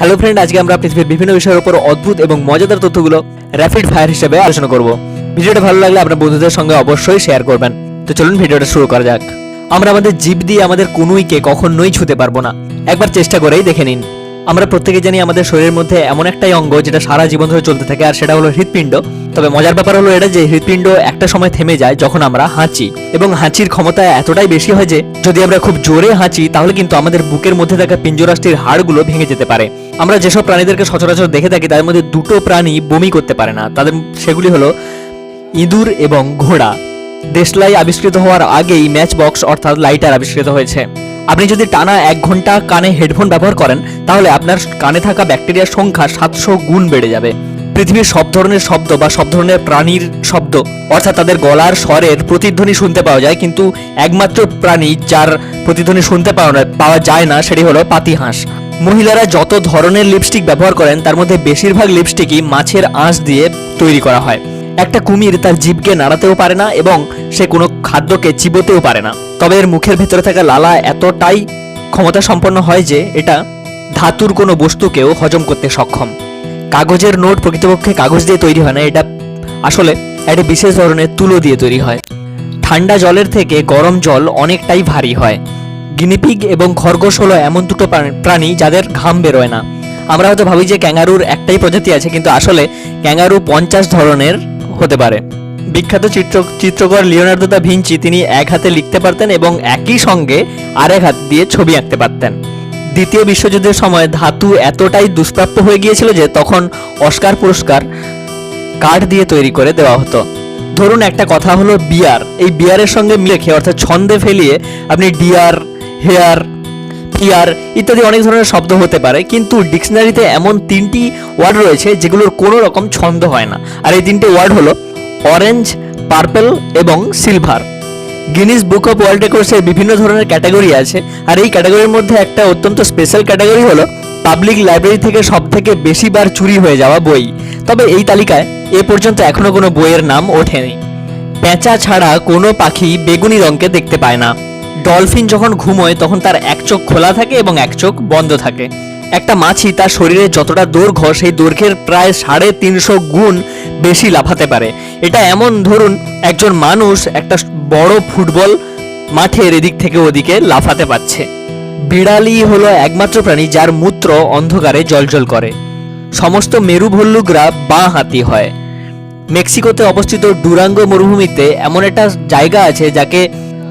Hello friend আজকে আমরা পৃথিবীর বিভিন্ন বিষয়ের উপর অদ্ভুত এবং মজাদার তথ্যগুলো র্যাপিড ফায়ার হিসেবে আলোচনা করব। ভিডিওটা ভালো লাগলে আপনার বন্ধুদের সঙ্গে অবশ্যই শেয়ার করবেন। তো চলুন ভিডিওটা শুরু করা যাক। আমরা আমাদের জীব দিয়ে আমাদের কোনোইকে কখনোই ছুতে পারব না। একবার চেষ্টা করেই দেখে নিন। আমরা প্রত্যেকে জানি আমাদের শরীরের মধ্যে এমন একটাই অঙ্গ যেটা সারা জীবন ধরে চলতে থাকে, আর সেটা হলো হৃৎপিণ্ড। তবে মজার ব্যাপার হলো এটা যে হৃৎপিণ্ড একটা সময় থেমে যায় যখন আমরা হাঁচি। এবং হাঁচির ক্ষমতা এতটাই বেশি হয় যে, যদি আমরা খুব জোরে হাঁচি, তাহলে কিন্তু আমাদের বুকের মধ্যে থাকা পিঞ্জরাষ্টির হাড়গুলো ভেঙে যেতে পারে। আমরা যেসব প্রাণীদেরকে সচরাচর দেখে থাকি, তাদের মধ্যে দুটো প্রাণী বমি করতে পারে না। তাদের সেগুলি হলো ইঁদুর এবং ঘোড়া। দেশলাই আবিষ্কৃত হওয়ার আগেই ম্যাচ বক্স অর্থাৎ লাইটার আবিষ্কৃত হয়েছে। আপনি যদি টানা এক ঘণ্টা কানে হেডফোন ব্যবহার করেন, তাহলে আপনার কানে থাকা ব্যাকটেরিয়ার সংখ্যা সাতশো গুণ বেড়ে যাবে। পৃথিবীর সব ধরনের শব্দ বা সব ধরনের প্রাণীর শব্দ, অর্থাৎ তাদের গলার স্বরের প্রতিধ্বনি শুনতে পাওয়া যায়, কিন্তু একমাত্র প্রাণী যার প্রতিধ্বনি শুনতে পাওয়া পাওয়া যায় না, সেটি হলো পাতিহাঁস মহিলারা যত ধরনের লিপস্টিক ব্যবহার করেন, তার মধ্যে বেশিরভাগ লিপস্টিকই মাছের আঁশ দিয়ে তৈরি করা হয়। একটা কুমির তার জীবকে নাড়াতেও পারে না এবং সে কোনো খাদ্যকে চিবোতেও পারে না। তবে এর মুখের ভেতরে থাকা লালা এতটাই ক্ষমতা সম্পন্ন হয় যে, এটা ধাতুর কোনো বস্তুকেও হজম করতে সক্ষম। কাগজের নোট প্রকৃতপক্ষে কাগজ দিয়ে তৈরি হয় না, এটা আসলে একটা বিশেষ ধরনের তুলো দিয়ে তৈরি হয়। ঠান্ডা জলের থেকে গরম জল অনেকটাই ভারী হয়। গিনিপিগ এবং খরগোশ হলো এমন দুটো প্রাণী- যাদের ঘাম বেরোয় না। আমরা হয়তো ভাবি যে ক্যাঙ্গারুর একটাই প্রজাতি আছে, কিন্তু আসলে ক্যাঙ্গারু পঞ্চাশ ধরনের হতে পারে। বিখ্যাত চিত্র, চিত্রকর লিওনার্দো দা ভিঞ্চি তিনি এক হাতে লিখতে পারতেন এবং একই সঙ্গে আরেক হাত দিয়ে ছবি আঁকতে পারতেন। দ্বিতীয় বিশ্বযুদ্ধের সময় ধাতু এতটাই দুষ্প্রাপ্য হয়ে গিয়েছিল যে তখন অস্কার পুরস্কার কাঠ দিয়ে তৈরি করে দেওয়া হতো। ধরুন একটা কথা হলো বিয়ার। এই বিয়ারের সঙ্গে মিলে খেয়ে অর্থাৎ ছন্দে ফেলিয়ে আপনি ডিয়ার, হেয়ার, পিয়ার ইত্যাদি অনেক ধরনের শব্দ হতে পারে, কিন্তু ডিকশনারিতে এমন তিনটি ওয়ার্ড রয়েছে যেগুলোর কোনো রকম ছন্দ হয় না। আর এই তিনটে ওয়ার্ড হলো অরেঞ্জ পার্পল এবং silver Guinness book of world রেকর্ডসের বিভিন্ন ধরনের ক্যাটাগরি আছে। আর এই ক্যাটাগরির মধ্যে একটা অত্যন্ত স্পেশাল ক্যাটাগরি হলো পাবলিক লাইব্রেরি থেকে সব থেকে বেশি বার চুরি হয়ে যাওয়া বই। তবে এই তালিকায় এ পর্যন্ত এখনও কোনো বইয়ের নাম ওঠেনি। পেঁচা ছাড়া কোনো পাখি বেগুনি রঙকে দেখতে পায় না। ডলফিন যখন ঘুমোয়, তখন তার এক চোখ খোলা থাকে এবং এক চোখ বন্ধ থাকে। একটা মাছি তার শরীরে যতটা দৈর্ঘ্য, সেই দৈর্ঘ্যের প্রায় সাড়ে তিনশো গুণ বেশি লাফাতে পারে। এটা এমন ধরুন, একজন মানুষ একটা বড় ফুটবল মাঠের এদিক থেকে ওদিকে লাফাতে পারছে। বিড়ালি হলো একমাত্র প্রাণী যার মূত্র অন্ধকারে জলজল করে। সমস্ত মেরু ভল্লুকরা বাঁ হাতি হয়। মেক্সিকোতে অবস্থিত ডুরাঙ্গো মরুভূমিতে এমন একটা জায়গা আছে যাকে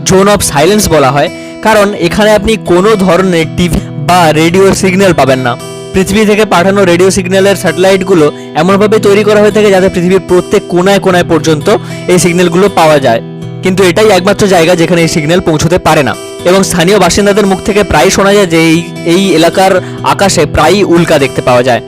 জোন অফ সাইলেন্স বলা হয়, কারণ এখানে আপনি কোনো ধরনের টিভি বা রেডিও সিগন্যাল পাবেন না। পৃথিবী থেকে পাঠানো রেডিও সিগন্যালের স্যাটেলাইটগুলো এমনভাবে তৈরি করা হয়ে থাকে যাতে পৃথিবীর প্রত্যেক কোনায় কোনায় পর্যন্ত এই সিগন্যালগুলো পাওয়া যায়। কিন্তু এটাই একমাত্র জায়গা যেখানে এই সিগন্যাল পৌঁছতে পারে না। এবং স্থানীয় বাসিন্দাদের মুখ থেকে প্রায় শোনা যায় যে এই এই এলাকার আকাশে প্রায়ই উল্কা দেখতে পাওয়া যায়।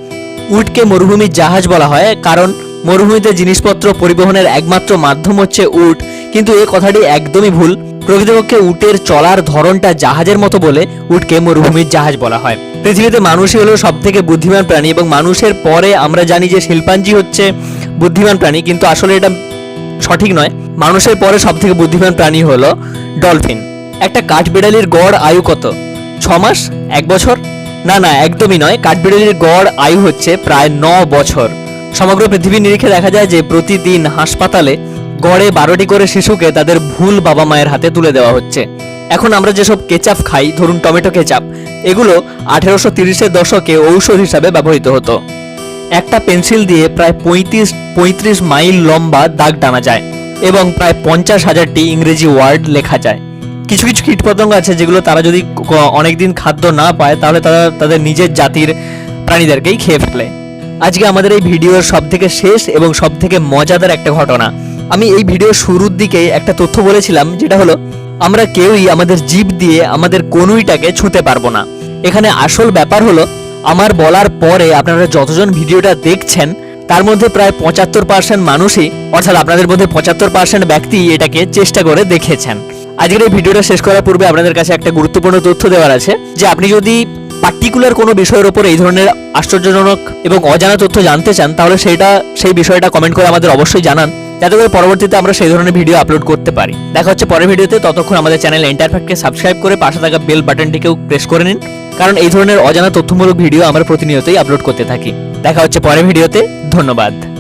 উটকে মরুভূমির জাহাজ বলা হয়, কারণ মরুভূমিতে জিনিসপত্র পরিবহনের একমাত্র মাধ্যম হচ্ছে উট কিন্তু এই কথাটি একদমই ভুল। প্রকৃতপক্ষে উটের চলার ধরনটা জাহাজের মতো বলে উটকে মরুভূমির জাহাজ বলা হয়। পৃথিবীতে মানুষই হলো সব থেকে বুদ্ধিমান প্রাণী এবং মানুষের পরে আমরা জানি যে শিল্পাঞ্জি হচ্ছে বুদ্ধিমান প্রাণী, কিন্তু আসলে এটা সঠিক নয়। মানুষের পরে সব থেকে বুদ্ধিমান প্রাণী হলো ডলফিন। একটা কাঠবিড়ালির গড় আয়ু কত? ছ মাস? এক বছর? না না, একদমই নয়। কাঠবিড়ালির গড় আয়ু হচ্ছে প্রায় ন বছর। সমগ্র পৃথিবীর নিরিখে দেখা যায় যে প্রতিদিন হাসপাতালে গড়ে বারোটি করে শিশুকে তাদের ভুল বাবা মায়ের হাতে তুলে দেওয়া হচ্ছে। এখন আমরা যেসব কেচাপ খাই, ধরুন টমেটো কেচাপ, এগুলো আঠেরোশো তিরিশের দশকে ঔষধ হিসাবে ব্যবহৃত হতো। একটা পেন্সিল দিয়ে প্রায় পঁয়ত্রিশ পঁয়ত্রিশ মাইল লম্বা দাগ টানা যায়। এবং প্রায় পঞ্চাশ হাজারটি ইংরেজি ওয়ার্ড লেখা যায়। কিছু কিছু কীটপতঙ্গ আছে যেগুলো তারা যদি অনেকদিন খাদ্য না পায়, তাহলে তারা তাদের নিজের জাতির প্রাণীদেরকেই খেয়ে ফেলে। আজকে আমাদের এই ভিডিওর সব থেকে শেষ এবং সব থেকে মজাদার একটা ঘটনা। আমি এই ভিডিওর শুরুর দিকে একটা তথ্য বলেছিলাম, যেটা হলো, আমরা কেউই আমাদের জীব দিয়ে আমাদের কনুইটাকে ছুঁতে পারব না। এখানে আসল ব্যাপার হলো, আমার বলার পরে আপনারা যতজন ভিডিওটা দেখছেন তার মধ্যে প্রায় পঁচাত্তর পার্সেন্ট মানুষই, অর্থাৎ আপনাদের মধ্যে পঁচাত্তর পার্সেন্ট ব্যক্তি এটাকে চেষ্টা করে দেখেছেন। আজকের এই ভিডিওটা শেষ করার পূর্বে আপনাদের কাছে একটা গুরুত্বপূর্ণ তথ্য দেওয়ার আছে, যে আপনি যদি পার্টিকুলার কোনো বিষয়ের ওপর এই ধরনের আশ্চর্যজনক এবং অজানা তথ্য জানতে চান, তাহলে সেটা, সেই বিষয়টা কমেন্ট করে আমাদের অবশ্যই জানান। যাতে করে পরবর্তীতে আমরা সেই ধরনের ভিডিও আপলোড করতে পারি। দেখা হচ্ছে পরের ভিডিওতে, ততক্ষণ আমাদের চ্যানেল এন্টারফ্যাক্টকে সাবস্ক্রাইব করে পাশে থাকা বেল বাটনটিকেও প্রেস করে নিন। কারণ এই ধরনের অজানা তথ্যমূলক ভিডিও আমরা প্রতিনিয়তই আপলোড করতে থাকি। দেখা হচ্ছে পরের ভিডিওতে। ধন্যবাদ।